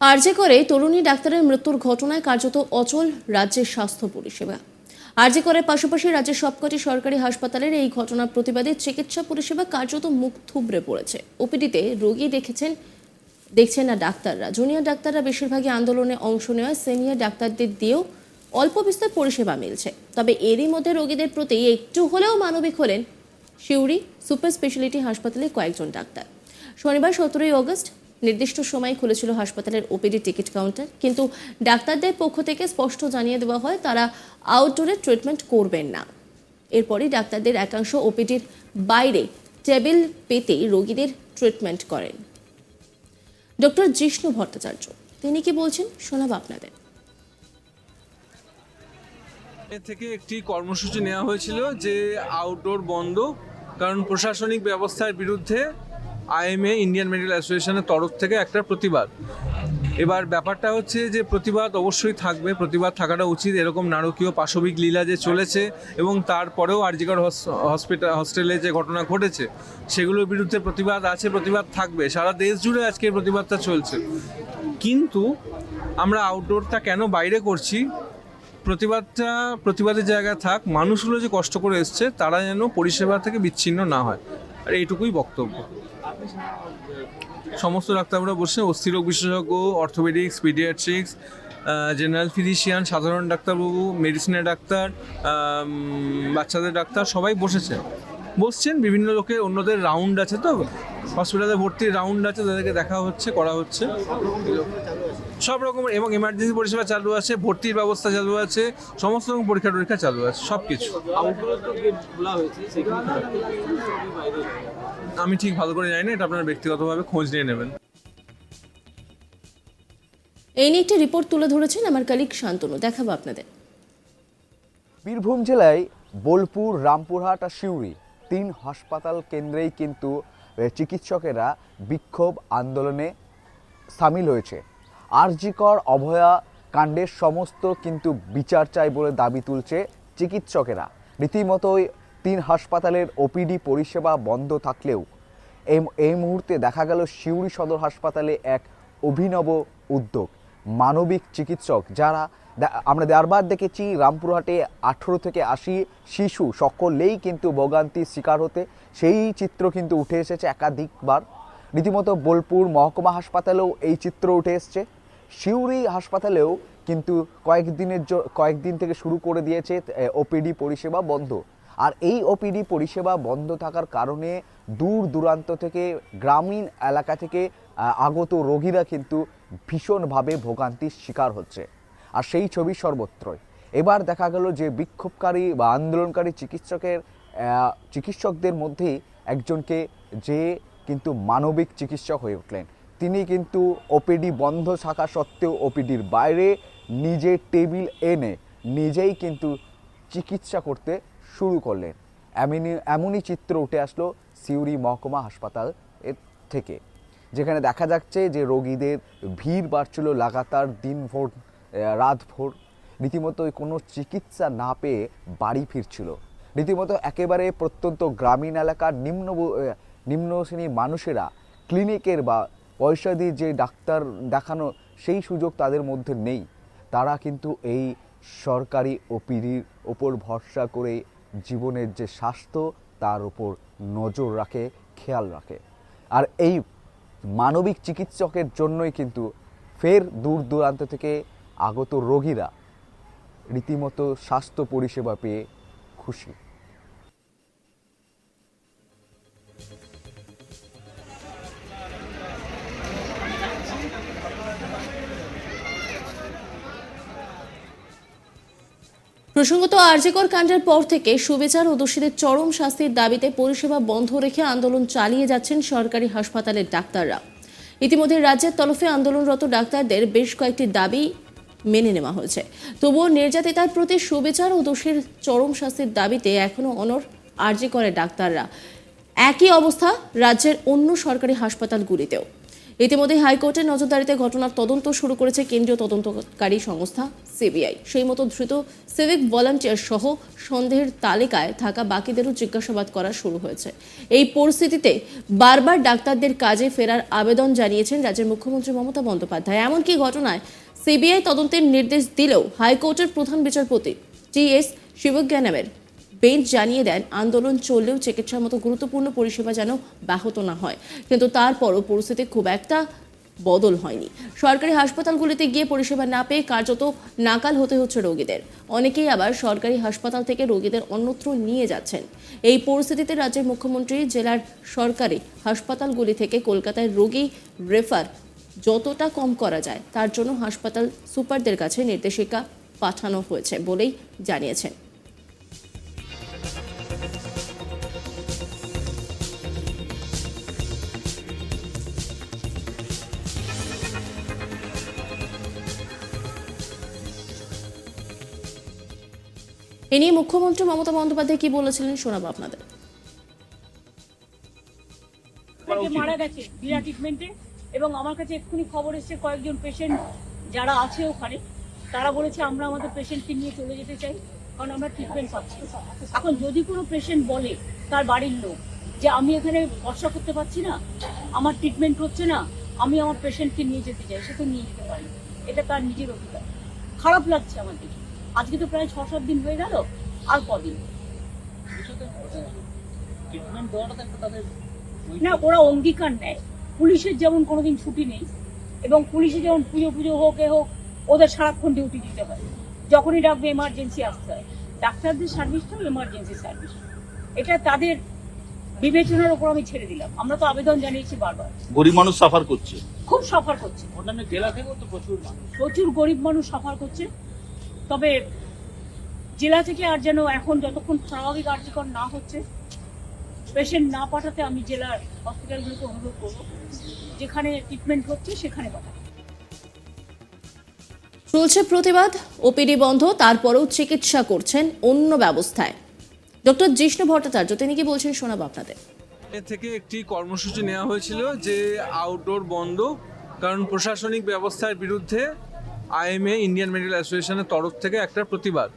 RJ করে তরুণী ডাক্তারের মৃত্যুর ঘটনায় কার্যত অচল রাজ্যের স্বাস্থ্য পরিষেবা। আরজে করে পাশাপাশি রাজ্যের সবকটি সরকারি হাসপাতালের এই ঘটনার প্রতিবাদে চিকিৎসা পরিষেবা কার্যত মুখ থুবড়ে পড়েছে। ওপিডিতে রোগী দেখেছেন, দেখছেন না ডাক্তাররা। জুনিয়র ডাক্তাররা বেশিরভাগই আন্দোলনে অংশ নেওয়া সিনিয়র ডাক্তারদের দিয়েও অল্প বিস্তর পরিষেবা মিলছে। তবে এরই মধ্যে রোগীদের প্রতি একটু হলেও মানবিক হলেন শিউরি সুপার স্পেশালিটি হাসপাতালে কয়েকজন ডাক্তার। শনিবার সতেরোই অগস্ট নির্দিষ্ট সময় খুলেছিল হাসপাতালের ওপিডি টিকিট কাউন্টার। কিন্তু ডাক্তারদের পক্ষ থেকে স্পষ্ট জানিয়ে দেওয়া হয়, তারা আউটডোরে ট্রিটমেন্ট করবেন না। এরপরই ডাক্তারদের একাংশ ওপিডির বাইরে টেবিল পেতে রোগীদের ট্রিটমেন্ট করেন। ডক্টর জিষ্ণু ভট্টাচার্য, তিনি কি বলছেন শোনাব আপনাদের। থেকে একটি কর্মসূচি নেওয়া হয়েছিল যে আউটডোর বন্ধ, কারণ প্রশাসনিক ব্যবস্থার বিরুদ্ধে আইএমএ, ইন্ডিয়ান মেডিকেল অ্যাসোসিয়েশনের তরফ থেকে একটা প্রতিবাদ। এবার ব্যাপারটা হচ্ছে যে প্রতিবাদ অবশ্যই থাকবে, প্রতিবাদ থাকাটা উচিত। এরকম নারকীয় পাশবিক লীলা যে চলেছে এবং তারপরেও আরজিকর হসপিটাল হস্টেলে যে ঘটনা ঘটেছে, সেগুলোর বিরুদ্ধে প্রতিবাদ আছে, প্রতিবাদ থাকবে। সারা দেশ জুড়ে আজকে প্রতিবাদটা চলছে। কিন্তু আমরা আউটডোরটা কেন বাইরে করছি? প্রতিবাদটা, প্রতিবাদের জায়গা থাক, মানুষগুলো যে কষ্ট করে এসছে, তারা যেন পরিষেবা থেকে বিচ্ছিন্ন না হয়। আর এইটুকুই বক্তব্য। সমস্ত ডাক্তাররা বসে অস্থিরোগ বিশেষজ্ঞ অর্থোপেডিক্স পিডিয়াট্রিক্স জেনারেল ফিজিশিয়ান সাধারণ ডাক্তারবাবু মেডিসিনের ডাক্তার বাচ্চাদের ডাক্তার, সবাই বসেছে। বসছেন, বিভিন্ন লোকে অন্যদের রাউন্ড আছে তো? হসপিটালে ভর্তির রাউন্ড আছে, তাদেরকে দেখা হচ্ছে, করা হচ্ছে। সব রকম এবং এমার্জেন্সি পরিষেবা চালু আছে ভর্তির ব্যবস্থা চালু আছে সমস্ত রকম পরীক্ষা টরীক্ষা চালু আছে সব কিছু আমি ঠিক ভালো করে জানি না এটা আপনার ব্যক্তিগতভাবে খোঁজ নিয়ে নেবেন। এই নিয়ে একটি রিপোর্ট তুলে ধরেছেন আমার কালিক শান্তনু দেখাবো আপনাদের। বীরভূম জেলায় বোলপুর রামপুরহাট আর সিউড়ি তিন হাসপাতাল কেন্দ্রেই কিন্তু চিকিৎসকেরা বিক্ষোভ আন্দোলনে সামিল হয়েছে। আরজিকর, অভয়া কাণ্ডের সমস্ত কিন্তু বিচার চাই বলে দাবি তুলছে চিকিৎসকেরা। রীতিমতোই তিন হাসপাতালের ওপিডি পরিষেবা বন্ধ থাকলেও এই মুহূর্তে দেখা গেল সিউড়ি সদর হাসপাতালে এক অভিনব উদ্যোগ। মানবিক চিকিৎসক যারা আমরা দেড়বার দেখেছি রামপুরহাটে আঠেরো থেকে আশি শিশু সকলেই কিন্তু ভোগান্তির শিকার হতে, সেই চিত্র কিন্তু উঠে এসেছে একাধিকবার। রীতিমতো বোলপুর মহকুমা হাসপাতালেও এই চিত্র উঠে এসছে। সিউড়ি হাসপাতালেও কিন্তু কয়েকদিনের কয়েকদিন থেকে শুরু করে দিয়েছে ওপিডি পরিষেবা বন্ধ। আর এই ওপিডি পরিষেবা বন্ধ থাকার কারণে দূর দূরান্ত থেকে, গ্রামীণ এলাকা থেকে আগত রোগীরা কিন্তু ভীষণভাবে ভোগান্তির শিকার হচ্ছে। আর সেই ছবি সর্বত্রই। এবার দেখা গেল যে বিক্ষোভকারী বা আন্দোলনকারী চিকিৎসকের চিকিৎসকদের মধ্যেই একজনকে যে কিন্তু মানবিক চিকিৎসক হয়ে উঠলেন। তিনি কিন্তু ওপিডি বন্ধ থাকা সত্ত্বেও ওপিডির বাইরে নিজে টেবিল এনে নিজেই কিন্তু চিকিৎসা করতে শুরু করলেন। এমনই এমনই চিত্র উঠে আসলো সিউড়ি মহকুমা হাসপাতাল এর থেকে যেখানে দেখা যাচ্ছে যে রোগীদের ভিড় বাড়ছিল লাগাতার দিনভর আহ, রাতভর। রীতিমতো কোনো চিকিৎসা না পেয়ে বাড়ি ফিরছিল। রীতিমতো একেবারে প্রত্যন্ত গ্রামীণ এলাকার নিম্ন নিম্ন শ্রেণির মানুষেরা ক্লিনিকের বা পয়সা দিয়ে যে ডাক্তার দেখানো সেই সুযোগ তাদের মধ্যে নেই। তারা কিন্তু এই সরকারি ওপিডির ওপর ভরসা করে জীবনের যে স্বাস্থ্য, তার উপর নজর রাখে, খেয়াল রাখে। আর এই মানবিক চিকিৎসকের জন্যই কিন্তু ফের দূর দূরান্ত থেকে আগত রোগীরা রীতিমতো স্বাস্থ্য পরিষেবা পেয়ে খুশি। প্রসঙ্গত, আরজিকর কাণ্ডের পর থেকে সুবিচার ও দোষীদের চরম শাস্তির দাবিতে পরিষেবা বন্ধ রেখে আন্দোলন চালিয়ে যাচ্ছেন সরকারি হাসপাতালের ডাক্তাররা। ইতিমধ্যে রাজ্যের তরফে আন্দোলনরত ডাক্তারদের বেশ কয়েকটি দাবি মেনে নেওয়া হয়েছে। তবুও নির্যাতিতার প্রতি সুবিচার ও দোষীর চরম শাস্তির দাবিতে এখনও অনর আরজি করে ডাক্তাররা। একই অবস্থা রাজ্যের অন্য সরকারি হাসপাতালগুলিতেও। ইতিমধ্যে হাইকোর্টের নজরদারিতে ঘটনার তদন্ত শুরু করেছে কেন্দ্রীয় তদন্তকারী সংস্থা সিবিআই। সেই মতো ধৃত সিভিক ভলান্টিয়ার সহ সন্দেহের তালিকায় থাকা বাকিদেরও জিজ্ঞাসাবাদ করা শুরু হয়েছে। এই পরিস্থিতিতে বারবার ডাক্তারদের কাজে ফেরার আবেদন জানিয়েছেন রাজ্যের মুখ্যমন্ত্রী মমতা বন্দ্যোপাধ্যায়। এমনকি ঘটনায় সিবিআই তদন্তের নির্দেশ দিলেও হাইকোর্টের প্রধান বিচারপতি টি এস শিবজ্ঞানমের বেঞ্চ জানিয়ে দেন, আন্দোলন চললেও চিকিৎসার মতো গুরুত্বপূর্ণ পরিষেবা যেন ব্যাহত না হয়। কিন্তু তারপরও পরিস্থিতি খুব একটা বদল হয়নি। সরকারি হাসপাতালগুলিতে গিয়ে পরিষেবা না পেয়ে কার্যত নাকাল হতে হচ্ছে রোগীদের। অনেকেই আবার সরকারি হাসপাতাল থেকে রোগীদের অন্যত্র নিয়ে যাচ্ছেন। এই পরিস্থিতিতে রাজ্যের মুখ্যমন্ত্রী, জেলার সরকারি হাসপাতালগুলি থেকে কলকাতায় রোগী রেফার যতটা কম করা যায়, তার জন্য হাসপাতাল সুপারদের কাছে নির্দেশিকা পাঠানো হয়েছে বলেই জানিয়েছেন। এ নিয়ে মুখ্যমন্ত্রী মমতা বন্দ্যোপাধ্যায় কি বলেছিলেন শোনাবো আপনাদের। মারা গেছে বিনা ট্রিটমেন্টে এবং আমার কাছে এক্ষুনি খবর এসেছে কয়েকজন পেশেন্ট যারা আছে ওখানে তারা বলেছে আমরা আমাদের পেশেন্টকে নিয়ে চলে যেতে চাই কারণ আমরা ট্রিটমেন্ট পাচ্ছি। এখন যদি কোনো পেশেন্ট বলে তার বাড়ির লোক যে আমি এখানে ভরসা করতে পারছি না আমার ট্রিটমেন্ট হচ্ছে না আমি আমার পেশেন্টকে নিয়ে যেতে চাই সে তো নিয়ে যেতে পারি এটা তার নিজের অধিকার। খারাপ লাগছে আমার দেখে আজকে তো প্রায় ছ সাত দিন হয়ে গেল আর কদিন? না ওরা অঙ্গীকার নেয়। পুলিশের যেমন কোনোদিন ছুটি নেই এবং পুলিশে যেমন পুজো পুজো হোক এ হোক ওদের সারাক্ষণ ডিউটি দিতে হয়। যখনই ডাকবে এমার্জেন্সি আসতে হয়। ডাক্তারদের সার্ভিসটাও এমার্জেন্সি সার্ভিস এটা তাদের বিবেচনার উপর আমি ছেড়ে দিলাম। আমরা তো আবেদন জানিয়েছি বারবার। গরিব মানুষ সাফার করছে। খুব সাফার করছে। অন্যান্য জেলা থেকেও তো প্রচুর মানুষ। প্রচুর গরিব মানুষ সাফার করছে। তবে জেলা থেকে আর যেন এখন যতক্ষণ স্বাভাবিক কার্যকর না হচ্ছে পেশেন্ট না পাঠাতে আমি জেলার হসপিটালগুলোকে অনুরোধ করব। যেখানে ট্রিটমেন্ট হচ্ছে সেখানে পাঠাতে চলছে প্রতিবাদ ওপিডি বন্ধ তারপরেও চিকিৎসা করছেন অন্য ব্যবস্থায়। ডক্টর জিষ্ণু ভট্টাচার্য তিনি কি বলছেন শোনাবো আপনাদের? এ থেকে একটি কর্মসূচি নেওয়া হয়েছিল যে আউটডোর বন্ধ কারণ প্রশাসনিক ব্যবস্থার বিরুদ্ধে আইএমএ ইন্ডিয়ান মেডিকেল অ্যাসোসিয়েশনের তরফ থেকে একটা প্রতিবাদ।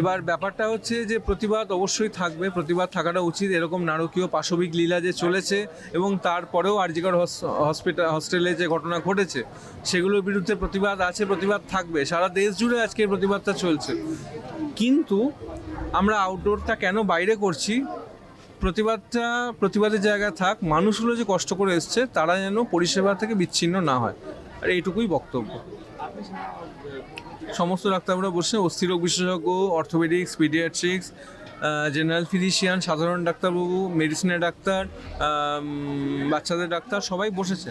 এবার ব্যাপারটা হচ্ছে যে প্রতিবাদ অবশ্যই থাকবে, প্রতিবাদ থাকাটা উচিত। এরকম নারকীয় পাশবিক লীলা যে চলেছে এবং তারপরেও আরজিকর হসপিটাল হস্টেলে যে ঘটনা ঘটেছে, সেগুলোর বিরুদ্ধে প্রতিবাদ আছে, প্রতিবাদ থাকবে। সারা দেশ জুড়ে আজকে প্রতিবাদটা চলছে। কিন্তু আমরা আউটডোরটা কেন বাইরে করছি? প্রতিবাদটা, প্রতিবাদের জায়গায় থাক, মানুষগুলো যে কষ্ট করে এসছে, তারা যেন পরিষেবা থেকে বিচ্ছিন্ন না হয়। আর এইটুকুই বক্তব্য। সমস্ত ডাক্তাররা বসে অস্থিরোগ বিশেষজ্ঞ অর্থোপেডিক্স পিডিয়াট্রিক্স জেনারেল ফিজিশিয়ান সাধারণ ডাক্তারবাবু মেডিসিনের ডাক্তার বাচ্চাদের ডাক্তার, সবাই বসেছে।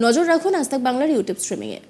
নজর রাখুন আজ বাংলার ইউটিউব স্ট্রিমিংয়ে